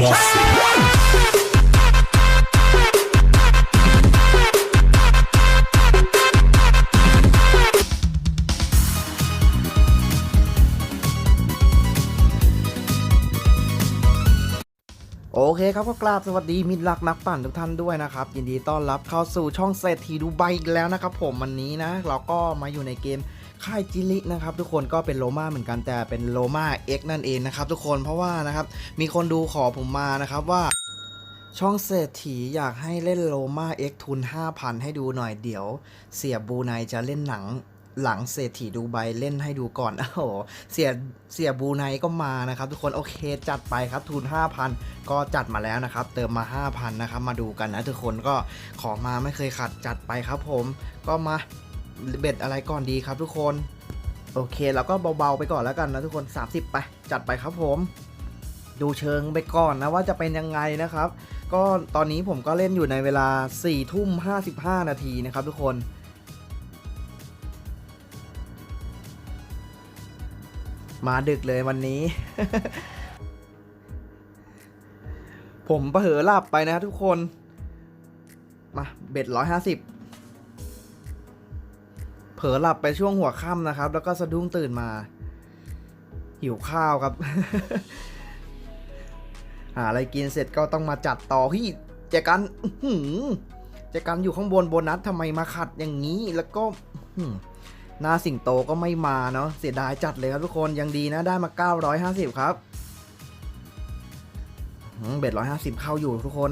Mossy. โอเคครับก็กราบสวัสดีมิตรรักนักปั่นทุกท่านด้วยนะครับ ยินดีต้อนรับเข้าสู่ช่องเศรษฐีดูไบอีกแล้วนะครับผมวันนี้นะ เราก็มาอยู่ในเกม ค่ายจิลินะครับทุกคนก็เป็นโลมาเหมือนกันแต่เป็นโลมา X นั่นเองนะครับทุกคนเพราะว่านะครับมีคนดูขอผมมานะครับว่าช่องเศรษฐีอยากให้เล่นโลมา X ทุน 5,000 ให้ดูหน่อยเดี๋ยว เสียบูไนจะเล่นหนังหลังเศรษฐีดูไบเล่นให้ดูก่อนโอ้โหเสียเสียบูไนก็มานะครับ ทุกคนโอเคจัดไปครับทุน 5,000 ก็จัดมาแล้วนะครับ เติมมา 5,000 นะครับ มาดูกันนะทุกคนก็ขอมาไม่เคยขัดจัดไปครับผมก็มา เบ็ดอะไรก่อนดีครับทุกคน โอเคแล้วก็เบาๆไปก่อนแล้วกันนะทุกคน 30 ไป จัดไปครับผม ดูเชิงไปก่อนนะว่าจะเป็นยังไงนะครับ ก็ตอนนี้ผมก็เล่นอยู่ในเวลา4ทุ่ม55 นาทีนะครับทุกคนมาดึกเลยวันนี้ ผมเผลอหลับไปนะทุกคน มาเบ็ดร้อยห้าสิบ เผลอหลับไปช่วงหัวค่ำนะครับ แล้วก็สะดุ้งตื่นมา หิวข้าวครับ หาอะไรกินเสร็จก็ต้องมาจัดต่อพี่เจกันหืเจกันอยู่ข้างบนโบนัสทำไมมาขัดอย่างนี้แล้วก็หน้าสิงโตก็ไม่มาเนาะเสียดายจัดเลยครับทุกคนยังดีนะได้มา 950 ครับอื้อหือเบ็ด150เข้าอยู่ทุกคน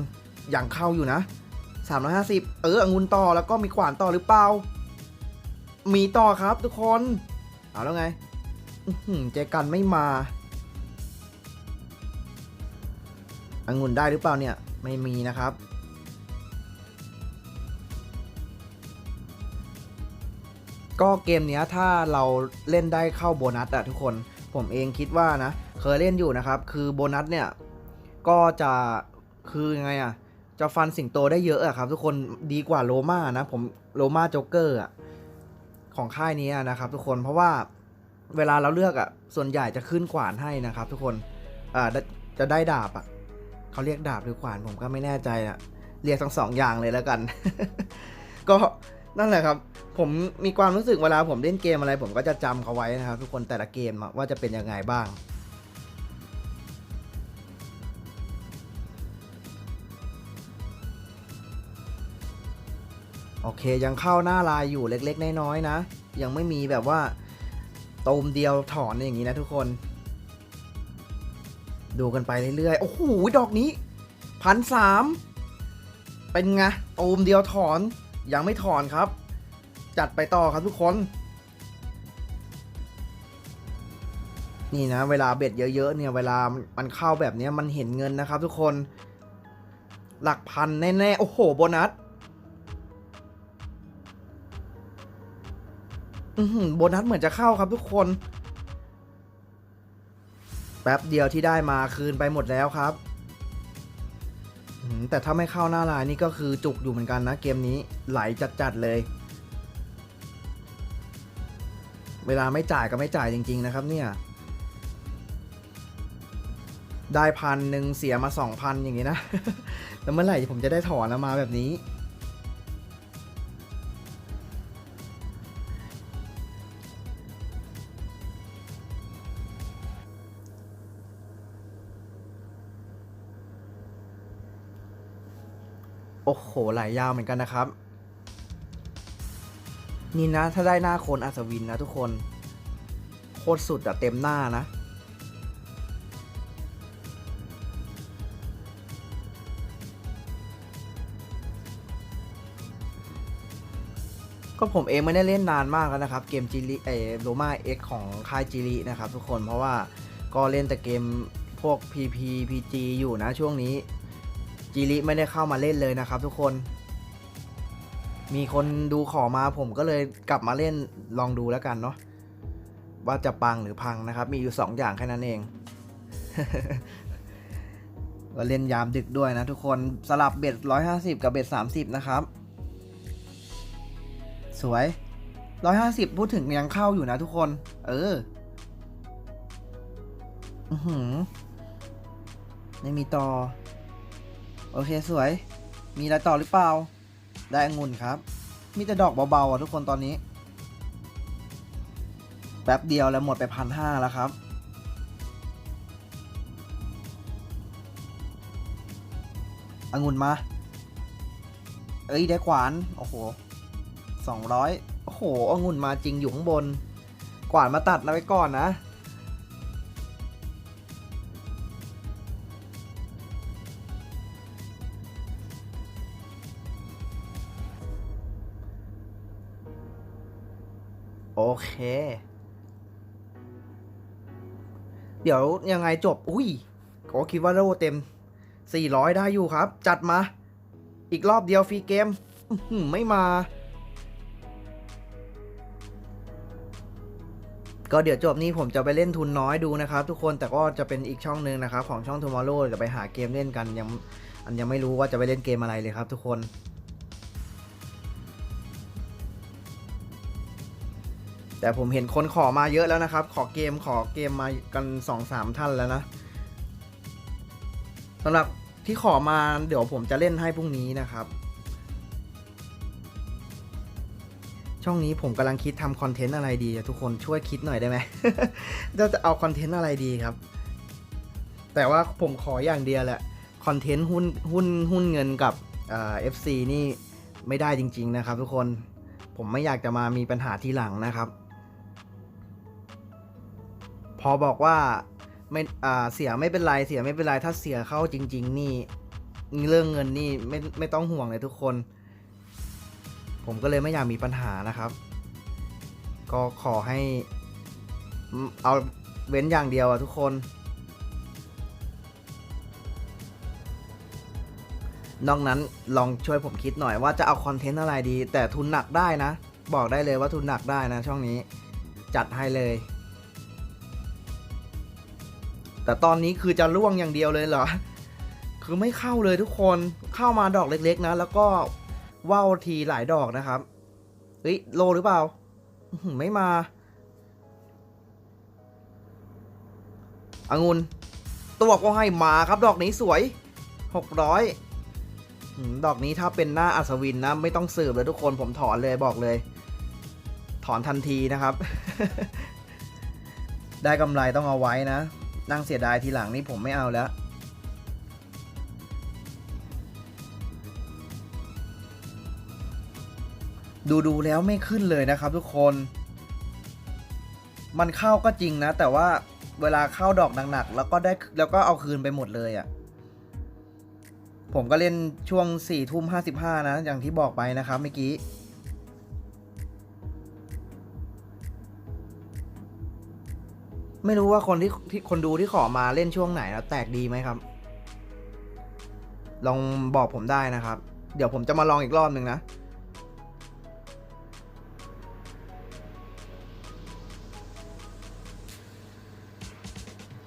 อยังเข้าอยู่นะ350เออองุนต่อแล้วก็มีขวานต่อหรือเปล่า มีต่อครับทุกคน เอาแล้วไงเจกันไม่มาอังุ่นได้หรือเปล่าเนี่ย ไม่มีนะครับ ก็เกมเนี้ยถ้าเราเล่นได้เข้าโบนัสอะทุกคนผมเองคิดว่านะ เคยเล่นอยู่นะครับ คือโบนัสเนี่ย ก็จะคือยังไงอะจะฟันสิงโตได้เยอะอะครับ ทุกคนดีกว่าโลมานะ ผมโลมาโจ๊กเกอร์อะ ของค่ายนี้นะครับทุกคนเพราะว่าเวลาเราเลือกอะส่วนใหญ่จะขึ้นขวานให้นะครับ ทุกคนอ่าจะได้ดาบอะเขาเรียกดาบหรือขวานผมก็ไม่แน่ใจอะเรียกทั้งสองอย่างเลยแล้วกัน ก็นั่นแหละครับ ผมมีความรู้สึกเวลาผมเล่นเกมอะไร ผมก็จะจำเขาไว้นะครับ ทุกคนแต่ละเกมว่าจะเป็นยังไงบ้าง โอเคยังเข้าหน้าลายอยู่เล็กๆ น้อยๆนะ ยังไม่มีแบบว่าตูมเดียวถอนอย่างนี้นะทุกคน ดูกันไปเรื่อยๆ โอ้โห ดอกนี้พันสามเป็นไงตูมเดียวถอนยังไม่ถอนครับ จัดไปต่อครับทุกคน นี่นะ เวลาเบ็ดเยอะๆเนี่ยเวลามันเข้าแบบนี้มันเห็นเงินนะครับทุกคน หลักพันแน่ๆ โอ้โห โบนัส โบนัสเหมือนจะเข้าครับทุกคน แป๊บเดียวที่ได้มาคืนไปหมดแล้วครับ แต่ถ้าไม่เข้าหน้าลายนี่ก็คือจุกอยู่เหมือนกันนะ เกมนี้ไหลจัดๆเลย เวลาไม่จ่ายก็ไม่จ่ายจริง ๆ นะครับ เนี่ย ได้พันหนึ่งเสียมาสองพันอย่างนี้นะ แล้วเมื่อไหร่ผมจะได้ถอนมาแบบนี้ โอ้โหหลายยาวเหมือนกันนะครับ นี่นะถ้าได้หน้าโคนอัศวินนะทุกคน โคตรสุดอะเต็มหน้านะ ก็ผมเองไม่ได้เล่นนานมากแล้วนะครับ เกมจิลิเอโรมาเอ็กของค่ายจิลินะครับทุกคนเพราะว่าก็เล่นแต่เกมพวก PP PG อยู่นะช่วงนี้ จิริไม่ได้เข้ามาเล่นเลยนะครับ ทุกคน มีคนดูขอมาผมก็เลยกลับมาเล่นลองดูแล้วกันเนาะว่าจะปังหรือพังนะครับ มีอยู่ 2 อย่างแค่นั้นเองก็เล่นยามดึกด้วยนะทุกคนสลับเบ็ด150 กับเบ็ด30 นะครับ สวย 150 พูดถึงยังเข้าอยู่นะทุกคน เอออือหือไม่มีต่อ โอเคสวย มีอะไรต่อหรือเปล่า ได้องุ่นครับ มีแต่ดอกเบาๆอะทุกคนตอนนี้ แป๊บเดียวแล้วหมดไปพันห้าแล้วครับองุ่นมา เอ้ยได้ขวาน โอ้โหสองร้อยโอ้โหองุ่นมาจริงอยู่ข้างบน ขวานมาตัดนะไว้ก่อนนะ เค เดี๋ยวยังไงจบ อุ้ยก็คิดว่าโลเต็ม 400 ได้อยู่ครับ จัดมา อีกรอบเดียวฟรีเกมไม่มา ก็เดี๋ยวจบนี้ผมจะไปเล่นทุนน้อยดูนะครับ ทุกคนแต่ก็จะเป็นอีกช่องหนึ่งนะครับ ของช่อง Tomorrow จะไปหาเกมเล่นกันยังอันยังไม่รู้ว่าจะไปเล่นเกมอะไรเลยครับ ทุกคน แต่ผมเห็นคนขอมาเยอะแล้วนะครับ ขอเกมขอเกมมากัน2อสามท่านแล้วนะสำหรับที่ขอมาเดี๋ยวผมจะเล่นให้พรุ่งนี้นะครับ ช่องนี้ผมกำลังคิดทำคอนเทนต์อะไรดี ทุกคนช่วยคิดหน่อยได้ไหมจะเอาคอนเทนต์อะไรดีครับ แต่ว่าผมขออย่างเดียวแหละคอนเทนต์หุ้นหุ้นหุ้นเงินกับเอ่อฟซีนี่ไม่ได้จริง ๆ นะครับ ทุกคนผมไม่อยากจะมามีปัญหาทีหลังนะครับ พอบอกว่าไม่อ่าเสียไม่เป็นไรเสียไม่เป็นไรถ้าเสียเข้าจริง ๆ นี่เรื่องเงินนี่ไม่ไม่ต้องห่วงเลยทุกคน ผมก็เลยไม่อยากมีปัญหานะครับ ก็ขอให้ เอาเว้นอย่างเดียวอะทุกคน นอกนั้นลองช่วยผมคิดหน่อยว่าจะเอาคอนเทนต์อะไรดี แต่ทุนหนักได้นะ บอกได้เลยว่าทุนหนักได้นะช่องนี้ จัดให้เลย แต่ตอนนี้คือจะล่วงอย่างเดียวเลยเหรอ คือไม่เข้าเลยทุกคนเข้ามาดอกเล็กๆนะ แล้วก็ว่าวทีหลายดอกนะครับเฮ้ยโลหรือเปล่าไม่มาอางุนตัวก็ให้มาครับดอกนี้สวยหกร้อยดอกนี้ถ้าเป็นหน้าอัศวินนะ ไม่ต้องสืบเลยทุกคนผมถอนเลยบอกเลย ถอนทันทีนะครับ ได้กำไรต้องเอาไว้นะ นั่งเสียดายทีหลังนี่ผมไม่เอาแล้ว ดูดูแล้วไม่ขึ้นเลยนะครับทุกคน มันเข้าก็จริงนะ แต่ว่าเวลาเข้าดอกหนักๆแล้วก็ได้แล้วก็เอาคืนไปหมดเลยอะ่ะ ผมก็เล่นช่วงสี่ทุ่มห้าสิบห้านะ อย่างที่บอกไปนะครับเมื่อกี้ ไม่รู้ว่าคนที่ที่คนดูที่ขอมาเล่นช่วงไหนแล้วแตกดีไหมครับ ลองบอกผมได้นะครับ เดี๋ยวผมจะมาลองอีกรอบหนึ่งนะ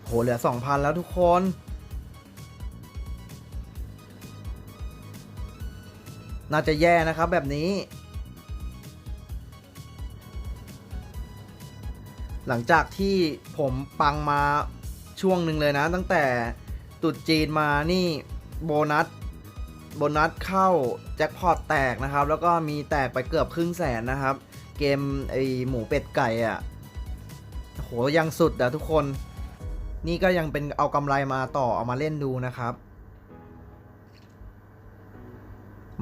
โหเหลือสองพันแล้วทุกคนน่าจะแย่นะครับแบบนี้ หลังจากที่ผมปังมาช่วงหนึ่งเลยนะ ตั้งแต่ตุดจีนมานี่โบนัสโบนัสเข้าแจ็คพอตแตกนะครับ แล้วก็มีแตกไปเกือบครึ่งแสนนะครับ เกมไอหมูเป็ดไก่อะ่ะโหยังสุดอะทุกคน นี่ก็ยังเป็นเอากำไรมาต่อเอามาเล่นดูนะครับ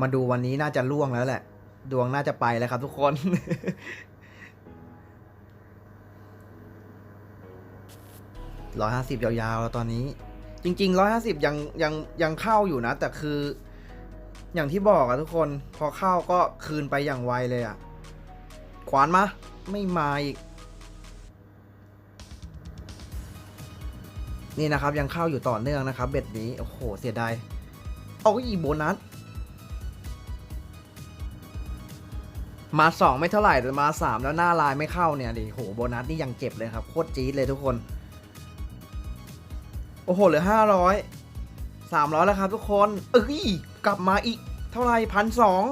มาดูวันนี้น่าจะล่วงแล้วแหละ ดวงน่าจะไปแล้วครับทุกคน ร้อยห้าสิบยาวๆแล้วตอนนี้ จริงๆร้อยห้าสิบยังยังยังเข้าอยู่นะ แต่คือ อย่างที่บอกอะทุกคนพอเข้าก็คืนไปอย่างไวเลยอะขวานมาไม่มาอีก นี่นะครับยังเข้าอยู่ต่อเนื่องนะครับ เบ็ดนี้ โอ้โห เสียดายเอาอีโบนัสมาสองไม่เท่าไหร่แต่มาสามแล้วหน้าลายไม่เข้าเนี่ยดิโหโบนัสนี่ยังเจ็บเลยครับ โคตรจี๊ดเลยทุกคน อ้โหเหลือห้าร้อยสามร้อยแล้วครับทุกคน เอ้ย กลับมาอีกเท่าไรพันสอง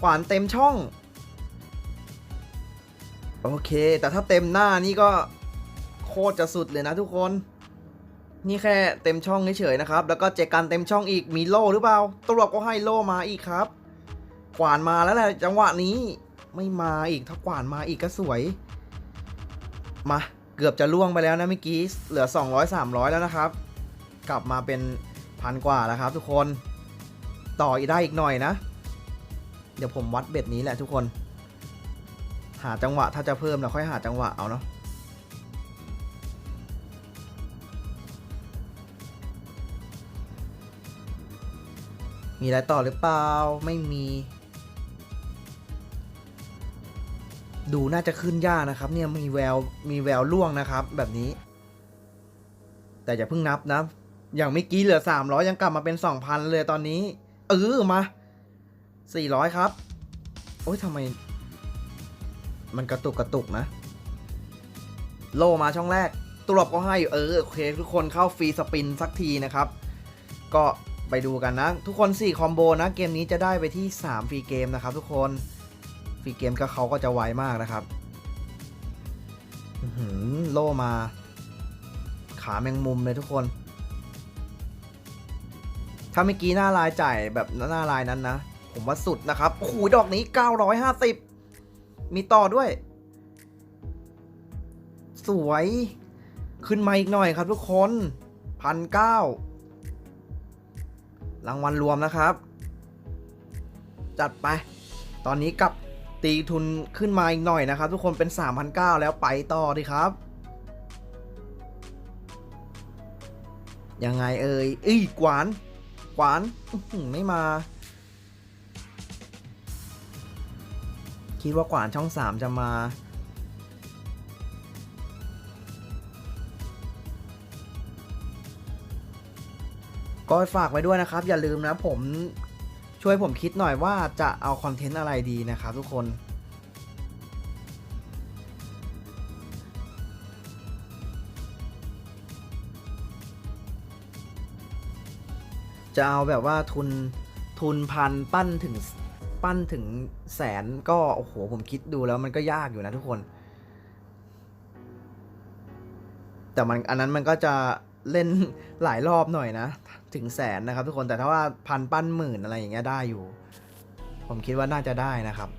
ขวานเต็มช่อง โอเค แต่ถ้าเต็มหน้านี่ก็โคตรจะสุดเลยนะทุกคน นี่แค่เต็มช่องเฉยๆนะครับ แล้วก็เจกันเต็มช่องอีกมีโล่หรือเปล่าตรวจก็ให้โล่มาอีกครับกวานมาแล้วแหละจังหวะนี้ ไม่มาอีกถ้ากวานมาอีกก็สวย มา เกือบจะล่วงไปแล้วนะเมื่อกี้เหลือ 200 300 แล้วนะครับ กลับมาเป็นพันกว่าแล้วครับ ทุกคนต่ออีกได้อีกหน่อยนะ เดี๋ยวผมวัดเบ็ดนี้แหละทุกคน หาจังหวะถ้าจะเพิ่มเราค่อยหาจังหวะเอาเนาะมีอะไรต่อหรือเปล่า ไม่มี ดูน่าจะขึ้นยากนะครับ เนี่ยมีแววมีแววล่วงนะครับ แบบนี้ แต่อย่าเพิ่งนับนะอย่างเมื่อกี้เหลือ 300 ยังกลับมาเป็น 2,000 เลยตอนนี้ เออมา 400 ครับ โอ้ยทำไม มันกระตุกกระตุกนะ โลมาช่องแรกตรวจก็ให้เออโอเค ทุกคนเข้าฟรีสปินสักทีนะครับ ก็ไปดูกันนะ ทุกคน 4 คอมโบนะ เกมนี้จะได้ไปที่ 3 ฟรีเกมนะครับทุกคน รีเกมก็เขาก็จะไวมากนะครับหือโลมา ขาแมงมุมเลยทุกคน ถ้าเมื่อกี้หน้าลายจ่ายแบบหน้าลายนั้นนะ ผมว่าสุดนะครับโอ้โหดอกนี้ 950 มีต่อด้วย สวย ขึ้นมาอีกหน่อยครับทุกคนพันเก้ารางวัลรวมนะครับ จัดไป ตอนนี้กลับ ตีทุนขึ้นมาอีกหน่อยนะครับ ทุกคนเป็น 3,900 แล้วไปต่อดีครับ ยังไงเอ่ยอ้กวาน กวานไม่มา คิดว่ากวานช่อง 3 จะมาก็ฝากไว้ด้วยนะครับ อย่าลืมนะผม ช่วยผมคิดหน่อยว่าจะเอาคอนเทนต์อะไรดีนะครับทุกคนจะเอาแบบว่าทุนทุนพันปั้นถึงปั้นถึงแสนก็โอ้โหผมคิดดูแล้วมันก็ยากอยู่นะทุกคน แต่มันอันนั้นมันก็จะเล่นหลายรอบหน่อยนะ ถึงแสนนะครับ ทุกคนแต่ถ้าว่าพันปั้นหมื่นอะไรอย่างเงี้ยได้อยู่ ผมคิดว่าน่าจะได้นะครับ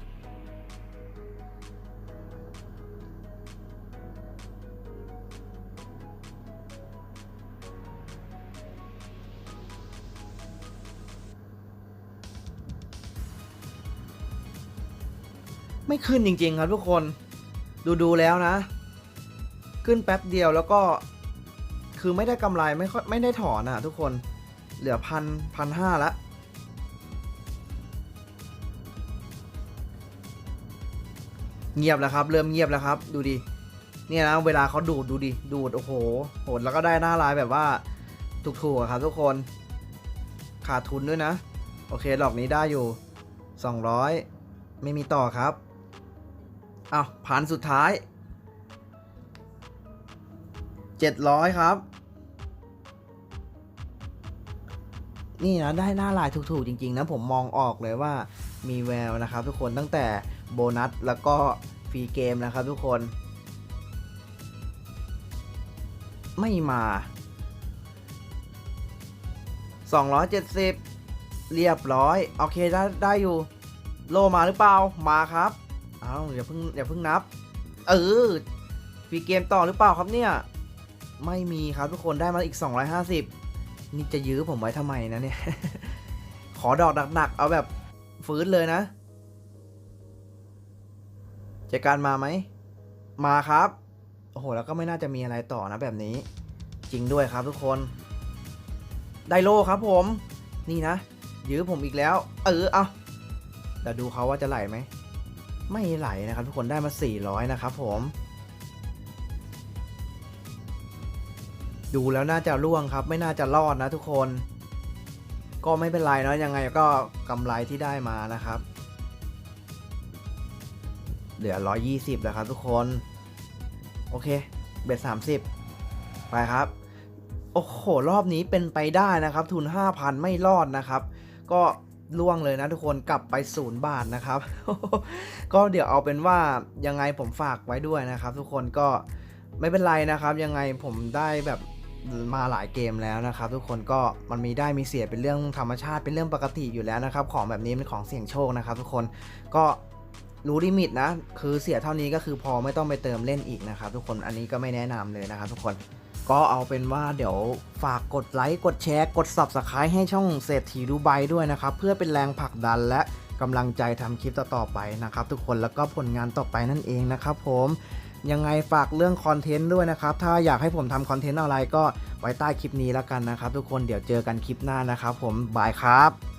ไม่ขึ้นจริงๆครับทุกคนดูดูๆแล้วนะ ขึ้นแป๊บเดียวแล้วก็ คือไม่ได้กำไรไม่ค่อยไม่ได้ถอนอะทุกคน เหลือพันพันห้าละเงียบแล้วครับ เริ่มเงียบแล้วครับ ดูดิเนี่ยนะเวลาเขาดูดดูดิดูดโอ้โหโหดแล้วก็ได้หน้าลายแบบว่าถูกๆครับทุกคน ขาดทุนด้วยนะ โอเคดอกนี้ได้อยู่ 200 ไม่มีต่อครับอ้าวพันสุดท้าย 700 ครับ นี่นะได้หน้าลายถูกๆจริง ๆ นะ ผมมองออกเลยว่ามีแววนะครับ ทุกคนตั้งแต่โบนัสแล้วก็ฟรีเกมนะครับ ทุกคน ไม่มา 270 เรียบร้อย โอเคได้ได้อยู่ โลมาหรือเปล่ามาครับเอาอย่าเพิ่งอย่าเพิ่งนับ เออฟรีเกมต่อหรือเปล่าครับเนี่ย ไม่มีครับทุกคนได้มาอีก 250 นี่จะยื้อผมไว้ทำไมนะเนี่ย ขอดอกหนักๆ เอาแบบฟื้นเลยนะเจการมาไหม มาครับ โอ้โห แล้วก็ไม่น่าจะมีอะไรต่อนะแบบนี้ จริงด้วยครับทุกคน ไดโลครับผม นี่นะ ยื้อผมอีกแล้ว เออ เอาเดี๋ยวดูเขาว่าจะไหลไหม ไม่ไหลนะครับทุกคนได้มา 400 นะครับผม ดูแล้วน่าจะร่วงครับ ไม่น่าจะรอดนะทุกคน ก็ไม่เป็นไรเนอะยังไงก็กำไรที่ได้มานะครับ เหลือ 120แล้วครับทุกคน โอเค เบ็ด30 ไปครับ โอ้โห รอบนี้เป็นไปได้นะครับ ทุน 5,000 ไม่รอดนะครับ ก็ล่วงเลยนะทุกคนกลับไปศูนย์บาทนะครับ ก็เดี๋ยวเอาเป็นว่ายังไงผมฝากไว้ด้วยนะครับ ทุกคนก็ไม่เป็นไรนะครับ ยังไงผมได้แบบ มาหลายเกมแล้วนะครับทุกคนก็มันมีได้มีเสียเป็นเรื่องธรรมชาติเป็นเรื่องปกติอยู่แล้วนะครับของแบบนี้เป็นของเสี่ยงโชคนะครับทุกคนก็รู้ลิมิตนะคือเสียเท่านี้ก็คือพอไม่ต้องไปเติมเล่นอีกนะครับทุกคนอันนี้ก็ไม่แนะนำเลยนะครับทุกคนก็เอาเป็นว่าเดี๋ยวฝากกดไลค์กดแชร์กด subscribe ให้ช่องเศรษฐีดูไบด้วยนะครับ เพื่อเป็นแรงผลักดันและกำลังใจทำคลิปต่อๆไปนะครับ ทุกคนแล้วก็ผลงานต่อไปนั่นเองนะครับผม ยังไงฝากเรื่องคอนเทนต์ด้วยนะครับ ถ้าอยากให้ผมทำคอนเทนต์อะไรก็ไว้ใต้คลิปนี้แล้วกันนะครับ ทุกคนเดี๋ยวเจอกันคลิปหน้านะครับ ผมบายครับ